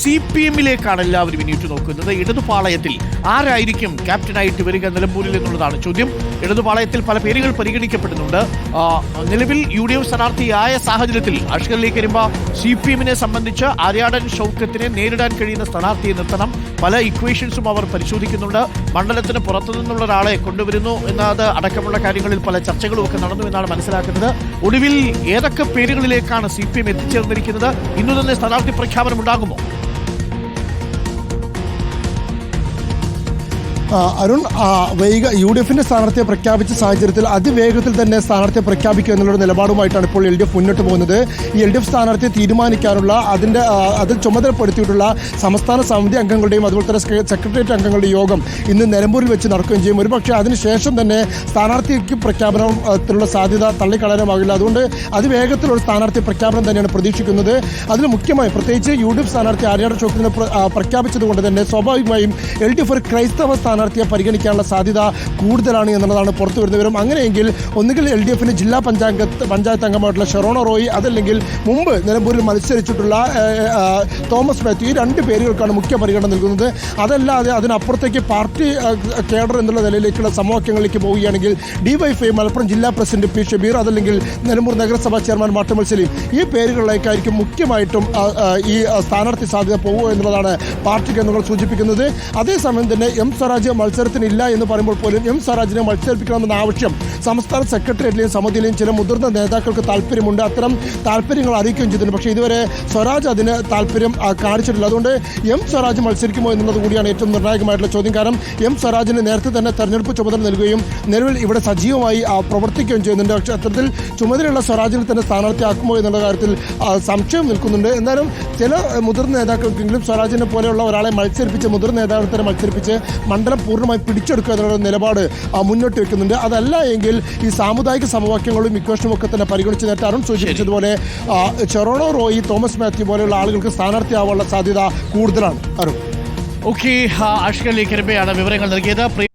C P എമ്മിലേക്കാണ് എല്ലാവരും ഇനിയിട്ട് നോക്കുന്നത്. ഇടതുപാളയത്തിൽ ആരായിരിക്കും ക്യാപ്റ്റനായിട്ട് വരിക നിലമ്പൂരിൽ എന്നുള്ളതാണ് ചോദ്യം. ഇടതുപാളയത്തിൽ പല പേരുകൾ പരിഗണിക്കപ്പെടുന്നുണ്ട്. നിലവിൽ യു ഡി എഫ് സ്ഥാനാർത്ഥിയായ സാഹചര്യത്തിൽ അഷ്കറിലേക്ക് വരുമ്പോൾ സി പി എമ്മിനെ സംബന്ധിച്ച് ആര്യാടൻ ഷൗക്കത്തിനെ നേരിടാൻ കഴിയുന്ന സ്ഥാനാർത്ഥിയെ നിർത്തണം. പല ഇക്വേഷൻസും അവർ പരിശോധിക്കുന്നുണ്ട്. മണ്ഡലത്തിന് പുറത്തുനിന്നുള്ള ഒരാളെ കൊണ്ടുവരുന്നു എന്നത് അടക്കമുള്ള കാര്യങ്ങളിൽ പല ചർച്ചകളും ഒക്കെ നടന്നു എന്നാണ് മനസ്സിലാക്കുന്നത്. ഒടുവിൽ ഏതൊക്കെ പേരുകളിലേക്കാണ് സി പി എം എത്തിച്ചേർന്നിരിക്കുന്നത്? ഇന്നു തന്നെ സ്ഥാനാർത്ഥി പ്രഖ്യാപനം ഉണ്ടാകുമോ അരുൺ വൈക യു ഡി എഫിന്റെ സ്ഥാനാർത്ഥിയെ പ്രഖ്യാപിച്ച സാഹചര്യത്തിൽ അതിവേഗത്തിൽ തന്നെ സ്ഥാനാർത്ഥിയെ പ്രഖ്യാപിക്കുക എന്നുള്ള നിലപാടുമായിട്ടാണ് ഇപ്പോൾ എൽ ഡി എഫ് മുന്നോട്ട് പോകുന്നത്. ഈ എൽ ഡി എഫ് സ്ഥാനാർത്ഥിയെ തീരുമാനിക്കാനുള്ള അതിന്റെ ആ, അതിൽ ചുമതലപ്പെടുത്തിയിട്ടുള്ള സംസ്ഥാന സമിതി അംഗങ്ങളുടെയും അതുപോലെ തന്നെ സെക്ര- സെക്രട്ടേറിയറ്റ് അംഗങ്ങളുടെ യോഗം ഇന്ന് നിലമ്പൂരിൽ വെച്ച് നടക്കുകയും ചെയ്യും. ഒരുപക്ഷെ അതിനുശേഷം തന്നെ സ്ഥാനാർത്ഥിക്ക് പ്രഖ്യാപനത്തിനുള്ള സാധ്യത തള്ളിക്കളയാനാകില്ല അതുകൊണ്ട് അതിവേഗത്തിലുള്ള സ്ഥാനാർത്ഥി പ്രഖ്യാപനം തന്നെയാണ് പ്രതീക്ഷിക്കുന്നത്. അതിൽ മുഖ്യമായി പ്രത്യേകിച്ച് യു ഡി എഫ് സ്ഥാനാർത്ഥി ആര്യാട ചോക്കിനെ പ്രഖ്യാപിച്ചതുകൊണ്ട് തന്നെ സ്വാഭാവികമായും എൽ ഡി എഫ് ഒരു ക്രൈസ്തവ സ്ഥാനാർത്ഥിയെ പരിഗണിക്കാനുള്ള സാധ്യത കൂടുതലാണ് എന്നുള്ളതാണ് പുറത്തു വരുന്ന വിവരം. അങ്ങനെയെങ്കിൽ ഒന്നുകിൽ എൽ ഡി എഫിന് ജില്ലാ പഞ്ചായത്ത് പഞ്ചായത്ത് അംഗമായിട്ടുള്ള ഷെറോണ റോയി അതല്ലെങ്കിൽ മുമ്പ് നിലമ്പൂരിൽ മത്സരിച്ചിട്ടുള്ള തോമസ് മാത്യു ഈ രണ്ട് പേരുകൾക്കാണ് മുഖ്യ പരിഗണന നൽകുന്നത്. അതല്ലാതെ അതിനപ്പുറത്തേക്ക് പാർട്ടി കേഡർ എന്നുള്ള നിലയിലേക്കുള്ള സമവാക്യങ്ങളിലേക്ക് പോവുകയാണെങ്കിൽ ഡിവൈഫൈ മലപ്പുറം ജില്ലാ പ്രസിഡന്റ് പി ഷബീർ അതല്ലെങ്കിൽ നിലമ്പൂർ നഗരസഭാ ചെയർമാൻ മാട്ടുമൽ സലീം ഈ പേരുകളിലേക്കായിരിക്കും മുഖ്യമായിട്ടും ഈ സ്ഥാനാർത്ഥി സാധ്യത പോകുക എന്നുള്ളതാണ് പാർട്ടി കേന്ദ്രങ്ങൾ സൂചിപ്പിക്കുന്നത്. അതേസമയം തന്നെ എം സ്വരാജ് മത്സരത്തിനില്ല എന്ന് പറയുമ്പോൾ പോലും എം സ്വരാജിനെ മത്സരിപ്പിക്കണമെന്ന ആവശ്യം സംസ്ഥാന സെക്രട്ടേറിയറ്റിലെയും സമിതിയിലെയും ചില മുതിർന്ന നേതാക്കൾക്ക് താല്പര്യമുണ്ട്. അത്തരം താല്പര്യങ്ങൾ അറിയിക്കുകയും ചെയ്തിട്ടുണ്ട്. പക്ഷേ ഇതുവരെ സ്വരാജ് അതിന് താല്പര്യം കാണിച്ചിട്ടില്ല. അതുകൊണ്ട് എം സ്വരാജ് മത്സരിക്കുമോ എന്നുള്ളത് കൂടിയാണ് ഏറ്റവും നിർണായകമായിട്ടുള്ള ചോദ്യം. കാരണം എം സ്വരാജിന് നേരത്തെ തന്നെ തെരഞ്ഞെടുപ്പ് ചുമതല നൽകുകയും നിലവിൽ ഇവിടെ സജീവമായി പ്രവർത്തിക്കുകയും ചെയ്യുന്നുണ്ട്. പക്ഷേ അത്തരത്തിൽ ചുമതലയുള്ള സ്വരാജിനെ തന്നെ സ്ഥാനാർത്ഥിയാക്കുമോ എന്നുള്ള കാര്യത്തിൽ സംശയം നിൽക്കുന്നുണ്ട്. എന്നാലും ചില മുതിർന്ന നേതാക്കൾക്കെങ്കിലും സ്വരാജിനെ പോലെയുള്ള ഒരാളെ മത്സരിപ്പിച്ച് മുതിർന്ന നേതാക്കളെ തന്നെ മത്സരിപ്പിച്ച് മണ്ഡലം പൂർണമായി പിടിച്ചെടുക്കുക എന്നുള്ള നിലപാട് മുന്നോട്ട് വെക്കുന്നുണ്ട്. അതല്ല എങ്കിൽ ഈ സാമുദായിക സമവാക്യങ്ങളും ഇക്വേഷനും ഒക്കെ തന്നെ പരിഗണിച്ച് നേരത്തെ അരുൺ സൂചിപ്പിച്ചതുപോലെ ചെറോണോ റോയി തോമസ് മാത്യു പോലെയുള്ള ആളുകൾക്ക് സ്ഥാനാർത്ഥിയാവാനുള്ള സാധ്യത കൂടുതലാണ്. അരുൺ. ഓക്കെ അഷ്കറിലേക്ക് വരുമ്പോഴാണ് വിവരങ്ങൾ നൽകിയത്.